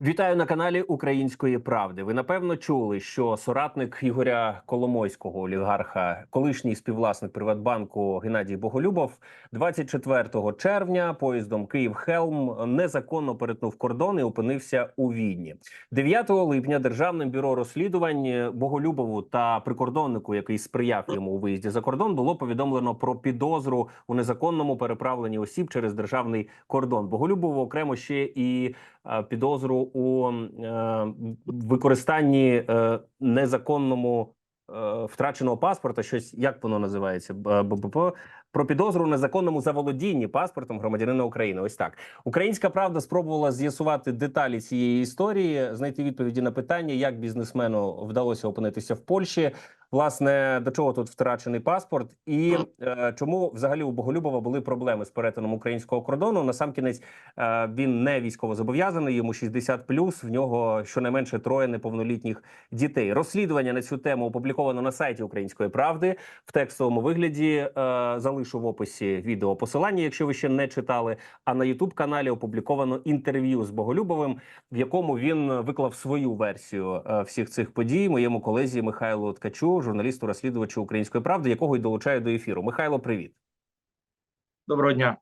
Вітаю на каналі Української правди. Ви напевно чули, що соратник Ігоря Коломойського, олігарха, колишній співвласник Приватбанку Геннадій Боголюбов, 24 червня поїздом Київ Хелм незаконно перетнув кордон і опинився у Відні. 9 липня Державним бюро розслідувань Боголюбову та прикордоннику, який сприяв йому у виїзді за кордон, було повідомлено про підозру у незаконному переправленні осіб через державний кордон. Боголюбову окремо ще і підозру у е, використанні е, незаконному е, втраченого паспорта. Щось як воно називається? БПП про підозру у незаконному заволодінні паспортом громадянина України. Ось так. Українська правда спробувала з'ясувати деталі цієї історії, знайти відповіді на питання, як бізнесмену вдалося опинитися в Польщі. Власне, до чого тут втрачений паспорт, і е, чому взагалі у Боголюбова були проблеми з перетином українського кордону? Насамкінець е, він не військово зобов'язаний, йому 60+, в нього щонайменше троє неповнолітніх дітей. Розслідування на цю тему опубліковано на сайті Української правди в текстовому вигляді. Е, залишу в описі відео посилання, якщо ви ще не читали. А на Ютуб каналі опубліковано інтерв'ю з Боголюбовим, в якому він виклав свою версію е, всіх цих подій моєму колезі Михайлу Ткачу, журналісту розслідувачу Української правди, якого й долучаю до ефіру. Михайло, привіт. Доброго дня.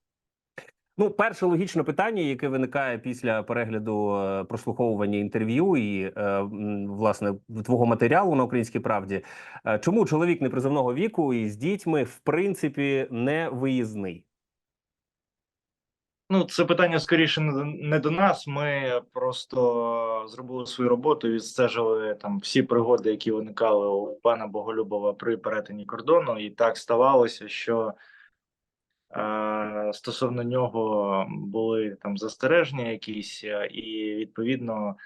Ну, перше логічне питання, яке виникає після перегляду е, прослуховування інтерв'ю і е, власне твого матеріалу на українській правді. Е, чому чоловік непризовного віку і з дітьми в принципі не виїзний? Ну, це питання скоріше не до- нас. Ми просто зробили свою роботу, відстежили там всі пригоди, які виникали у пана Боголюбова при перетині кордону. І так ставалося, що е, стосовно нього були там застереження якісь, е, і відповідно,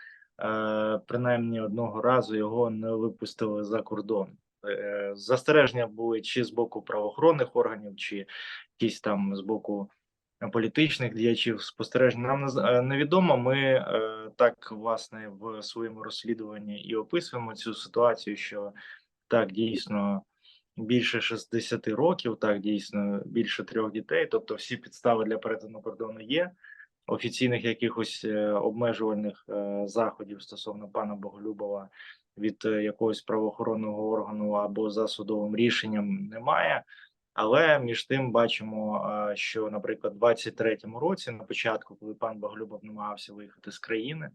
е, принаймні одного разу його не випустили за кордон. Е, застереження були чи з боку правоохоронних органів, чи якісь там з боку політичних діячів спостережень нам е, невідомо. Ми е, так власне в своєму розслідуванні і описуємо цю ситуацію, що так дійсно більше 60 років, так дійсно більше трьох дітей. Тобто, всі підстави для перетину кордону є. Офіційних якихось е, обмежувальних заходів стосовно пана Боголюбова від якогось правоохоронного органу або за судовим рішенням немає. Але між тим бачимо, е, що, наприклад, в 23-му році, на початку, коли пан Боголюбов намагався виїхати з країни,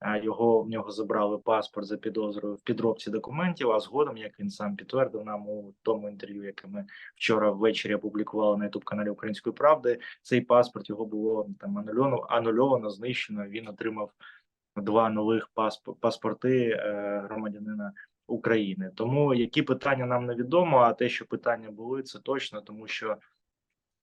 е, його в нього забрали паспорт за підозрою в підробці документів. А згодом, як він сам підтвердив нам у тому інтерв'ю, яке ми вчора ввечері опублікували на youtube каналі Української правди, цей паспорт його було там анульовано, анульовано, знищено. Він отримав два нових пасп- паспорти е, громадянина України. Тому які питання нам невідомо, а те, що питання були, це точно, тому що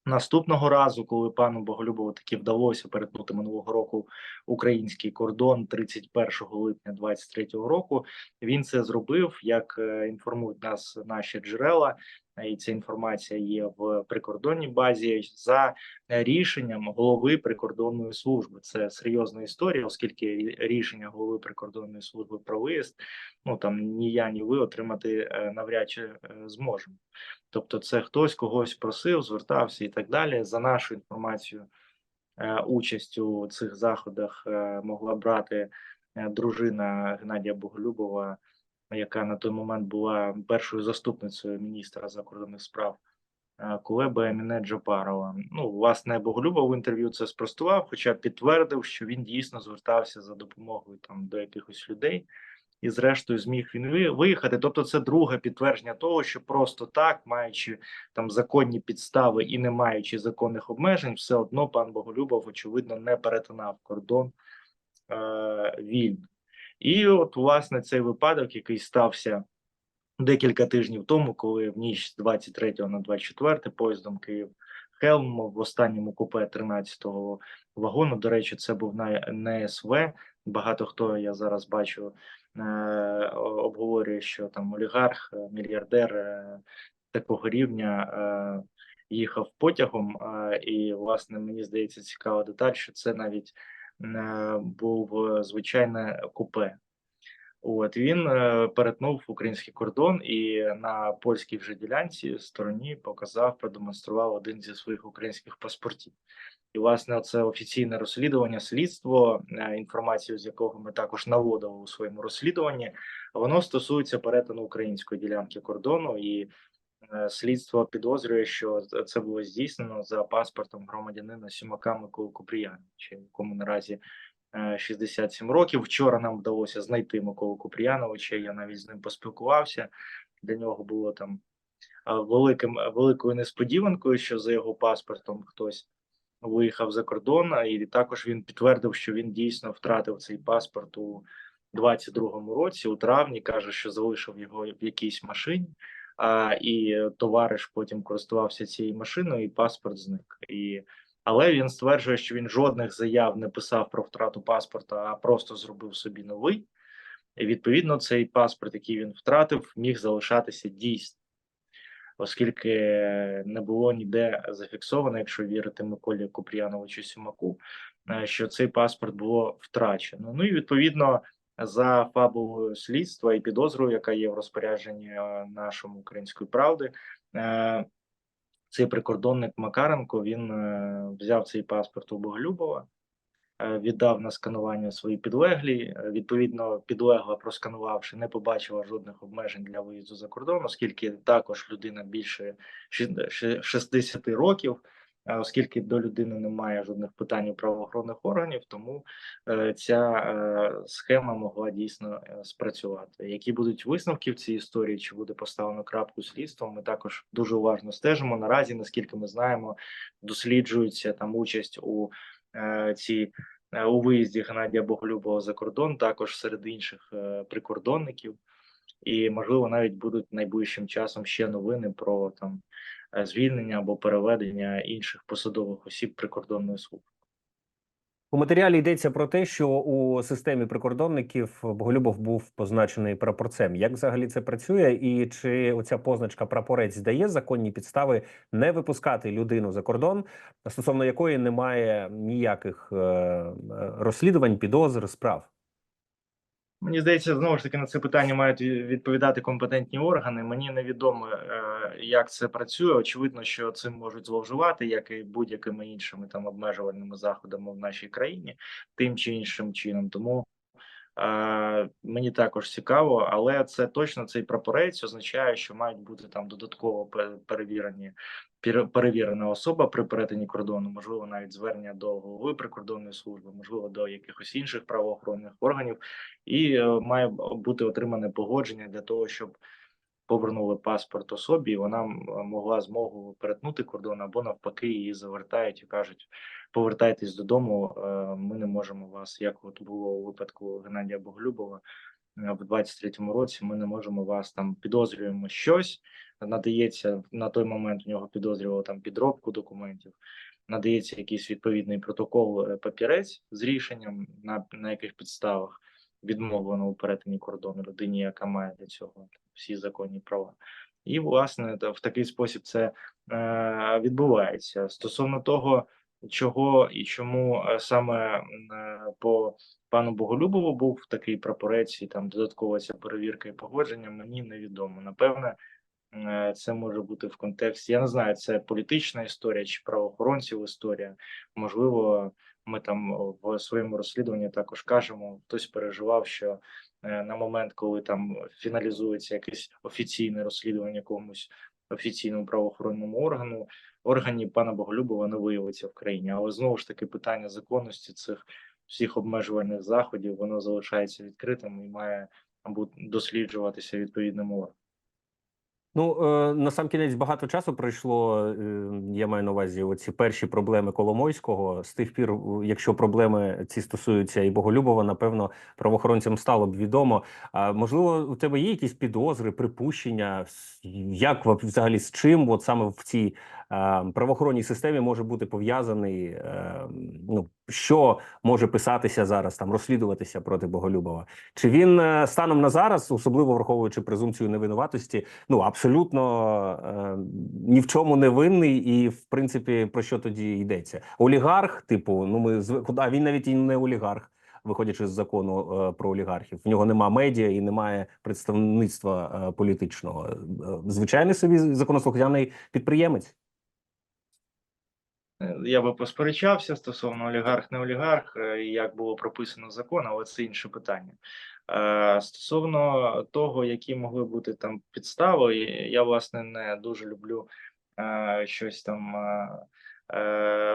наступного разу, коли пану Боголюбову таки вдалося перетнути минулого року український кордон 31 липня 23 року, він це зробив, як е, інформують нас наші джерела. Е, І ця інформація є в прикордонній базі за рішенням голови прикордонної служби. Це серйозна історія, оскільки рішення голови прикордонної служби про виїзд, ну там ні я, ні ви отримати е, навряд чи е, зможемо. Тобто, це хтось когось просив, звертався і так далі. За нашу інформацію, е, участь у цих заходах е, могла брати е, дружина Геннадія Боголюбова, яка на той момент була першою заступницею міністра закордонних справ. е, Кулеба Еміне Джапарова. Ну, власне, Боголюбов в інтерв'ю це спростував, хоча підтвердив, що він дійсно звертався за допомогою там до якихось людей, і зрештою зміг він виїхати. Тобто, це друге підтвердження того, що просто так, маючи там законні підстави і не маючи законних обмежень, все одно пан Боголюбов, очевидно, не перетинав кордон е, вільно. І от, власне, цей випадок, який стався декілька тижнів тому, коли в ніч з 23 на 24 поїздом Київ Хелм в останньому купе 13-го вагону. До речі, це був на НСВ. Багато хто я зараз бачу е, обговорює, що там олігарх, е, мільярдер е, такого рівня їхав потягом. І, власне, мені здається, цікава деталь, що це навіть був е, звичайне купе. От він е, перетнув український кордон і на польській вже ділянці стороні показав, продемонстрував один зі своїх українських паспортів. І, власне, це офіційне розслідування, слідство, е, інформацію з якого ми також наводили у своєму розслідуванні. Воно стосується перетину української ділянки кордону, і е, слідство підозрює, що це було здійснено за паспортом громадянина Сімака Миколи Купріяновича, якому наразі е, 67 років. Вчора нам вдалося знайти Миколу Купріяновича. Я навіть з ним поспілкувався. Для нього було там е, великим великою несподіванкою, що за його паспортом хтось виїхав за кордон, і також він підтвердив, що він дійсно втратив цей паспорт у 22-му році, у травні, каже, що залишив його в якійсь машині. А, і товариш потім користувався цією машиною, і паспорт зник. І але він стверджує, що він жодних заяв не писав про втрату паспорта, а просто зробив собі новий. І відповідно, цей паспорт, який він втратив, міг залишатися дійсним, оскільки не було ніде зафіксовано, якщо вірити Миколі Купріяновичу Сімаку, е, що цей паспорт було втрачено. Ну і відповідно за фабулою слідства і підозрою, яка є в розпорядженні е, нашому української правди. е, Цей прикордонник Макаренко він е, взяв цей паспорт у Боголюбова, віддав на сканування свої підлеглі. Відповідно, підлегла, просканувавши, не побачила жодних обмежень для виїзду за кордон, оскільки також людина більше шість- 60 років. Е, Оскільки до людини немає жодних питань у правоохоронних органів, тому е, ця е, схема могла дійсно спрацювати. Які будуть висновки в цій історії? Чи буде поставлено крапку слідством? Ми також дуже уважно стежимо. Наразі, наскільки ми знаємо, досліджується там участь у цій у виїзді Геннадія Боголюбова за кордон, також серед інших прикордонників, і можливо навіть будуть найближчим часом ще новини про там звільнення або переведення інших посадових осіб прикордонної служби. У матеріалі йдеться про те, що у системі прикордонників Боголюбов був позначений прапорцем. Як взагалі це працює, і чи оця позначка прапорець дає законні підстави не випускати людину за кордон, стосовно якої немає ніяких е, е, розслідувань, підозр, справ? Мені здається, знову ж таки на це питання мають відповідати компетентні органи. Мені невідомо, е, як це працює. Очевидно, що цим можуть зловживати, як і будь-якими іншими там обмежувальними заходами в нашій країні, тим чи іншим чином. Тому мені також цікаво, але це точно цей прапорець означає, що мають бути там додатково пе- перевірені перевірена особа при перетині кордону, можливо, навіть звернення до голови прикордонної служби, можливо, до якихось інших правоохоронних органів, і е, має бути отримане погодження для того, щоб повернули паспорт особі, і вона могла змогу перетнути кордон, або навпаки, її завертають і кажуть: повертайтесь додому, е, ми не можемо вас, як от було у випадку Геннадія Боголюбова. е, В 23-му році ми не можемо вас там підозрюємо щось. Надається на той момент у нього підозрювало там підробку документів. Надається якийсь відповідний протокол е, папірець з рішенням, на, на яких підставах відмовлено у перетині кордону людині, яка має для цього всі законні права. І, власне, в такий спосіб це е, відбувається. Стосовно того, чого і чому е, саме е, по пану Боголюбову був такий прапорець, і там додаткова ця перевірка і погодження, мені невідомо. Напевне, це може бути в контексті. Я не знаю, це політична історія чи правоохоронців історія. Можливо, ми там в своєму розслідуванні також кажемо, хтось переживав, що на момент, коли там фіналізується якесь офіційне розслідування комусь офіційному правоохоронному органу, органі пана Боголюбова не виявиться в країні. Але знову ж таки питання законності цих всіх обмежувальних заходів воно залишається відкритим і має досліджуватися відповідним органом. Ну е, на сам кінець багато часу пройшло. е, Я маю на увазі оці перші проблеми Коломойського. З тих пір, якщо проблеми ці стосуються і Боголюбова, напевно, правоохоронцям стало б відомо. А можливо, у тебе є якісь підозри, припущення, як взагалі з чим, от саме в цій правоохоронній системі може бути пов'язаний, е, ну що може писатися зараз, там розслідуватися проти Боголюбова? Чи він е, станом на зараз, особливо враховуючи презумпцію невинуватості, ну абсолютно е, ні в чому не винний, і в принципі про що тоді йдеться? Олігарх, типу, ну ми а він навіть і не олігарх, виходячи з закону про олігархів. В нього нема медіа і немає представництва політичного. Звичайний собі законослухняний підприємець. Е, Я би посперечався стосовно олігарх, не олігарх, е, як було прописано закон, але це інше питання. Е, Стосовно того, які могли бути там підстави, я власне не дуже люблю щось там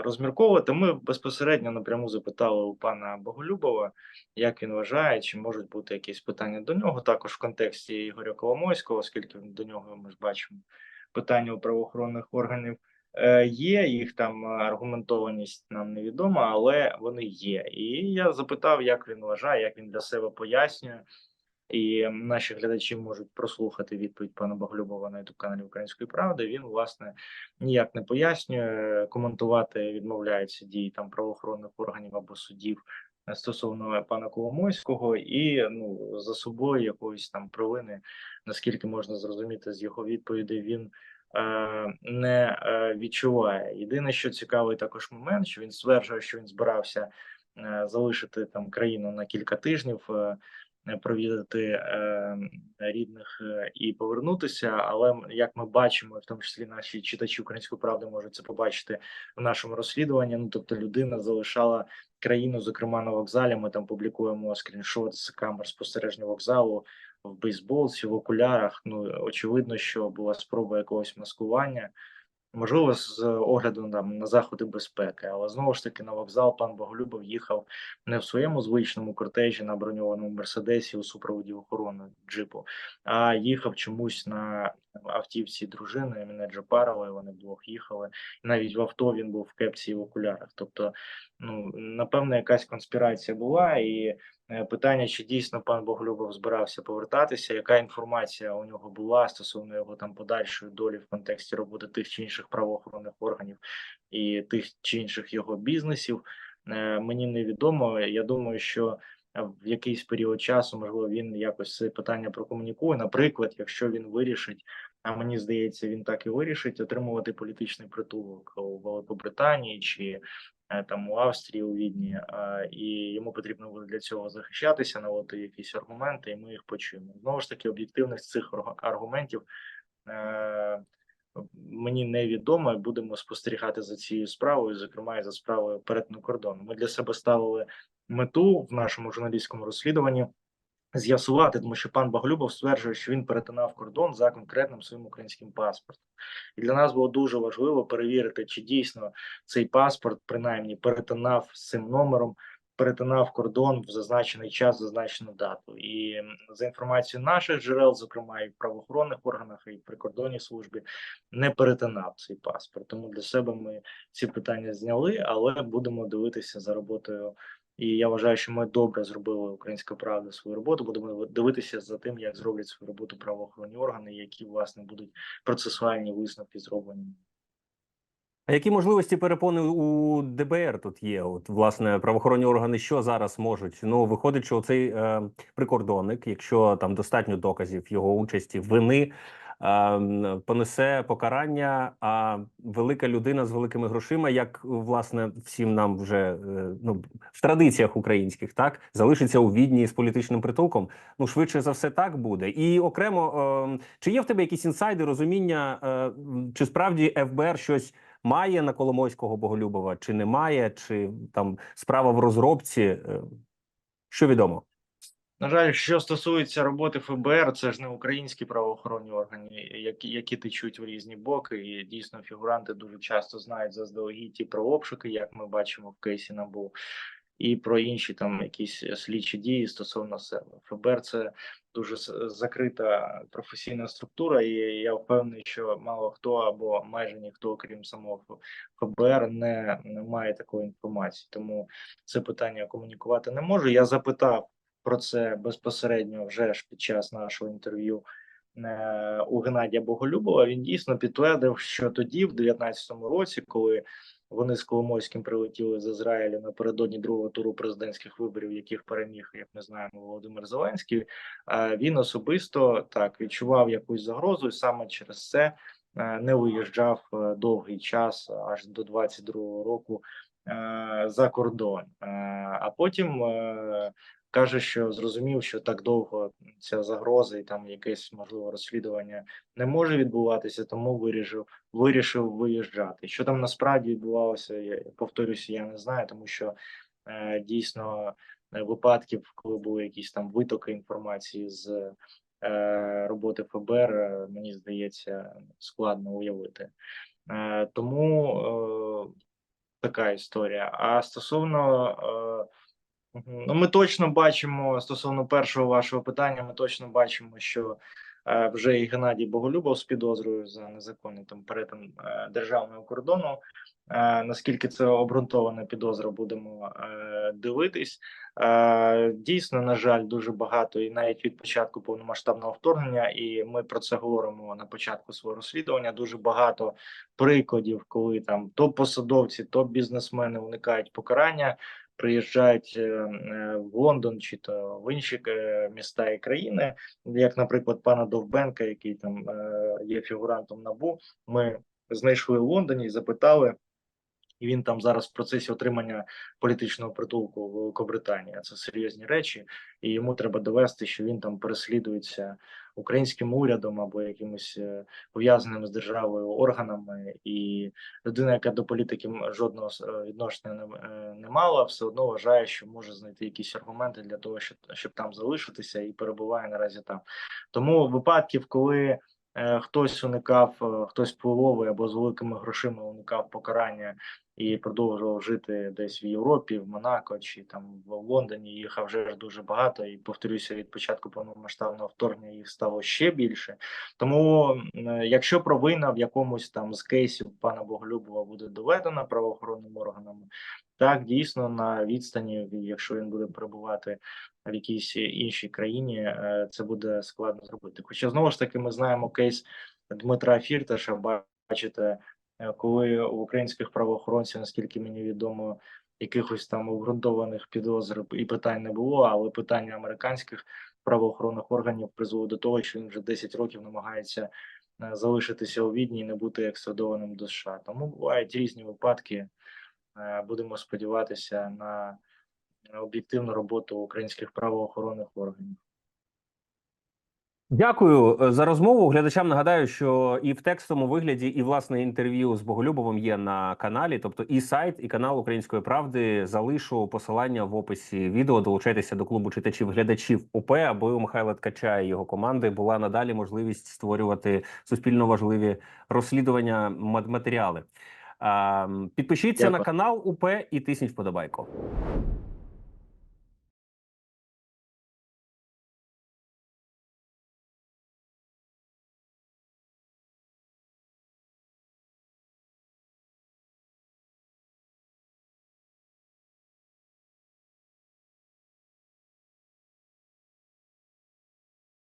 розмірковувати. Ми безпосередньо напряму запитали у пана Боголюбова, як він вважає, чи можуть бути якісь питання до нього, також в контексті Ігоря Коломойського, оскільки до нього ми ж бачимо питання у правоохоронних органів. Е, Є їх там аргументованість нам невідома, але вони є. І я запитав, як він вважає, як він для себе пояснює. І наші глядачі можуть прослухати відповідь пана Боглюбова на youtube каналі Української правди. Він власне ніяк не пояснює, коментувати відмовляється дії там правоохоронних органів або судів стосовно пана Коломойського, і ну за собою якоїсь там провини, наскільки можна зрозуміти з його відповідей, він не е, відчуває. Єдине, що цікавий також момент, що він стверджує, що він збирався е, залишити там країну на кілька тижнів. Е, Провідати е, рідних е, і повернутися, але як ми бачимо, в тому числі наші читачі української правди можуть це побачити в нашому розслідуванні. Ну тобто, людина залишала країну, зокрема на вокзалі. Ми там публікуємо скріншот з камер спостереження вокзалу в бейсболці, в окулярах. Ну очевидно, що була спроба якогось маскування. Можливо, з огляду там, на заходи безпеки, але знову ж таки на вокзал пан Боголюбов їхав не в своєму звичному кортежі на броньованому мерседесі у супроводі охорони джипу, а їхав чомусь на автівці дружини Еміне Джапарової. Вони вдвох їхали. І навіть в авто він був в кепці і в окулярах. Тобто, ну напевно, якась конспірація була, і питання, чи дійсно пан Боголюбов збирався повертатися, яка інформація у нього була стосовно його там подальшої долі в контексті роботи тих чи інших правоохоронних органів і тих чи інших його бізнесів. е, Мені невідомо. Я думаю, що е, в якийсь період часу, можливо, він якось це питання прокомунікує. Наприклад, якщо він вирішить, а мені здається, він так і вирішить отримувати політичний притулок у Великобританії чи е, там у Австрії, у Відні, і йому потрібно буде для цього захищатися, наводити якісь аргументи, і ми їх почуємо. Знову ж таки, об'єктивність цих аргументів. е, Мені невідомо, і будемо спостерігати за цією справою, зокрема і за справою перетину кордону. Ми для себе ставили мету в нашому журналістському розслідуванні з'ясувати, тому що пан Баглюбов стверджує, що він перетинав кордон за конкретним своїм українським паспортом. І для нас було дуже важливо перевірити, чи дійсно цей паспорт, принаймні, перетинав з цим номером, перетинав кордон в зазначений час, зазначену дату. І за інформацією наших джерел, зокрема і в правоохоронних органах, і в прикордонній службі, не перетинав цей паспорт. Тому для себе ми ці питання зняли, але будемо дивитися за роботою. І я вважаю, що ми добре зробили українська правда свою роботу. Будемо дивитися за тим, як зроблять свою роботу правоохоронні органи, які власне будуть процесуальні висновки зроблені. А які можливості перепони у ДБР тут є? От власне правоохоронні органи що зараз можуть? Ну виходить, що цей е, прикордонник, якщо там достатньо доказів його участі, вини понесе покарання. А велика людина з великими грошима, як власне всім нам вже е, ну в традиціях українських, так залишиться у відні з політичним притулком. Ну швидше за все так буде. І окремо, е, чи є в тебе якісь інсайди, розуміння, е, чи справді ФБР щось має на Коломойського Боголюбова, чи немає, чи там справа в розробці? Е, Що відомо? На жаль, що стосується роботи ФБР, це ж не українські правоохоронні органи, які, які течуть в різні боки, і дійсно фігуранти дуже часто знають заздалегідь і про обшуки, як ми бачимо в кейсі НАБУ, і про інші там якісь слідчі дії стосовно себе. ФБР це дуже закрита професійна структура, і я впевнений, що мало хто або майже ніхто, крім самого ФБР, не, не має такої інформації. Тому це питання комунікувати не можу. Я запитав про це безпосередньо вже ж під час нашого інтерв'ю е, у Геннадія Боголюбова. Він дійсно підтвердив, що тоді, в 2019 році, коли вони з Коломойським прилетіли з Ізраїлю напередодні другого туру президентських виборів, яких переміг, як ми знаємо, Володимир Зеленський. е, Він особисто так відчував якусь загрозу, і саме через це не виїжджав е, довгий час, аж до 22-го року е, за кордон. Е, А потім е, каже, що зрозумів, що так довго ця загроза і там якесь можливо розслідування не може відбуватися, тому вирішив вирішив виїжджати. Що там насправді відбувалося, я повторюся, я не знаю, тому що е, дійсно е, випадків, коли були якісь там витоки інформації з е, роботи ФБР, е, мені здається, складно уявити. Е, тому е, така історія. А стосовно е, ну, ми точно бачимо стосовно першого вашого питання, ми точно бачимо, що е, вже і Геннадій Боголюбов з підозрою за незаконний там перетин е, державного кордону. Е, наскільки це обґрунтована підозра, будемо е, дивитись. Е, дійсно, на жаль, дуже багато, і навіть від початку повномасштабного вторгнення, і ми про це говоримо на початку свого розслідування. Дуже багато прикладів, коли там топ-посадовці, топ-бізнесмени уникають покарання, приїжджають е, е, в Лондон чи то в інші е, міста і країни, як, наприклад, пана Довбенка, який там є фігурантом набу. Ми знайшли в Лондоні і запитали. І він там зараз в процесі отримання політичного притулку в Великобританії. Це серйозні речі, і йому треба довести, що він там переслідується українським урядом або якимось е, пов'язаними з державою органами. І людина, яка до політики жодного е, відношення не, е, не мала, все одно вважає, що може знайти якісь аргументи для того, щоб, щоб там залишитися, і перебуває наразі там. Тому випадків, коли хтось уникав, е, хтось впливовий або з великими грошима уникав покарання і продовжував жити десь в Європі, в Монако чи там в Лондоні. Їх вже ж дуже багато. І повторюся, від початку повномасштабного вторгнення їх стало ще більше. Тому, е, якщо провина в якомусь там з кейсів пана Боголюбова буде доведена правоохоронними органами, так дійсно на відстані, якщо він буде перебувати в якійсь іншій країні, е, це буде складно зробити. Хоча знову ж таки ми знаємо кейс Дмитра Фірташа. Бачите, коли у українських правоохоронців, наскільки мені відомо, якихось там обґрунтованих підозр і питань не було, але питання американських правоохоронних органів призвело до того, що він вже 10 років намагається е, залишитися у Відні і не бути екстрадованим до США. Тому бувають різні випадки. Е, Будемо сподіватися на об'єктивну роботу українських правоохоронних органів. Дякую е, за розмову. Глядачам нагадаю, що і в текстовому вигляді, і власне інтерв'ю з Боголюбовим є на каналі, тобто і сайт, і канал Української правди. Залишу посилання в описі відео. Долучайтеся до клубу читачів глядачів ОП, аби у Михайла Ткача і його команди була надалі можливість створювати суспільно важливі розслідування мат- матеріали. Підпишіться Дякую. на канал УП і тисніть вподобайку.